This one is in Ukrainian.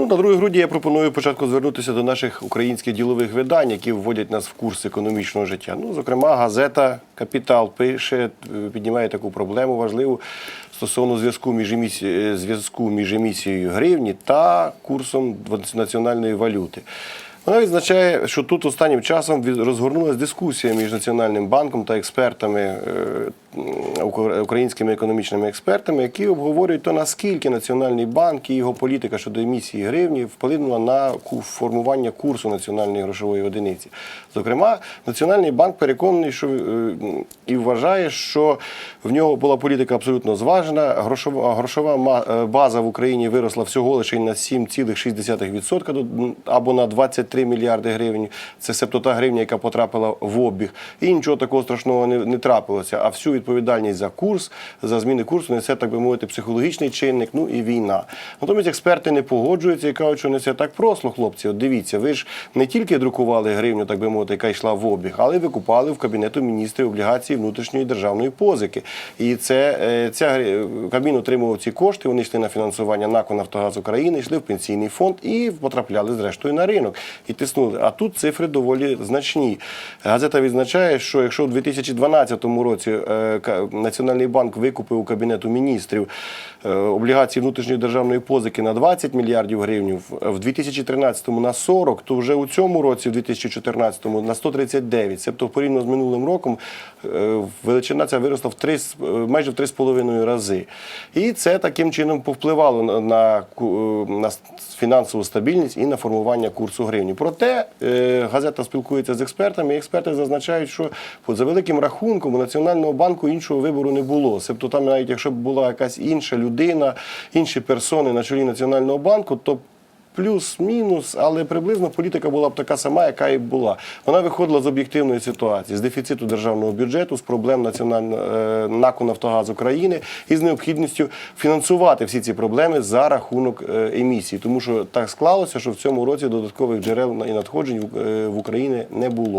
Ну, на 2 грудні я пропоную початку звернутися до наших українських ділових видань, які вводять нас в курс економічного життя. Ну, зокрема, газета Капітал пише, е, піднімає таку проблему важливу стосовно зв'язку між емісі- е, зв'язку між емісією гривні та курсом національної валюти. Вона відзначає, що тут останнім часом розгорнулася дискусія між Національним банком та експертами, е, українськими економічними експертами, які обговорюють то, наскільки Національний банк і його політика щодо емісії гривні вплинула на формування курсу національної грошової одиниці. Зокрема, Національний банк переконаний, що е, і вважає, що в нього була політика абсолютно зважена. Грошова, грошова е, база в Україні виросла всього лише на 7,6% до- або на 23 мільярди гривень. Це себто та гривня, яка потрапила в обіг. І нічого такого страшного не, не трапилося. А всю відповідальність за курс, за зміни курсу несе, так би мовити, психологічний чинник, ну і війна. Натомість експерти не погоджуються і кажуть, що не все так просто, хлопці. От дивіться, ви ж не тільки друкували гривню, так би мовити, яка йшла в обіг, але й ви купали в кабінету міністрів облігації внутрішньої державної позики. І це е, ця Кабмін отримував ці кошти. Вони йшли на фінансування НАКО Нафтогаз України, йшли в пенсійний фонд і потрапляли зрештою на ринок і тиснули. А тут цифри доволі значні. Газета відзначає, що якщо у 2012 році е, Національний банк викупив у кабінету міністрів е, облігації внутрішньої державної позики на 20 мільярдів гривень, в 2013-му на 40, то вже у цьому році, в 2014-му, на 139. Тобто порівняно з минулим роком е, величина ця виросла в 3, з- е, майже в 3,5 рази. І це таким чином повпливало на, на, на фінансову стабільність і на формування курсу гривні. Проте газета спілкується з експертами, і експерти зазначають, що за великим рахунком у Національного банку іншого вибору не було. Тобто там навіть якщо б була якась інша людина, інші персони на чолі Національного банку, то плюс-мінус, але приблизно політика була б така сама, яка і була. Вона виходила з об'єктивної ситуації, з дефіциту державного бюджету, з проблем національного е, НАКу Нафтогаз України і з необхідністю фінансувати всі ці проблеми за рахунок е, емісії. Тому що так склалося, що в цьому році додаткових джерел і надходжень е, в Україні не було.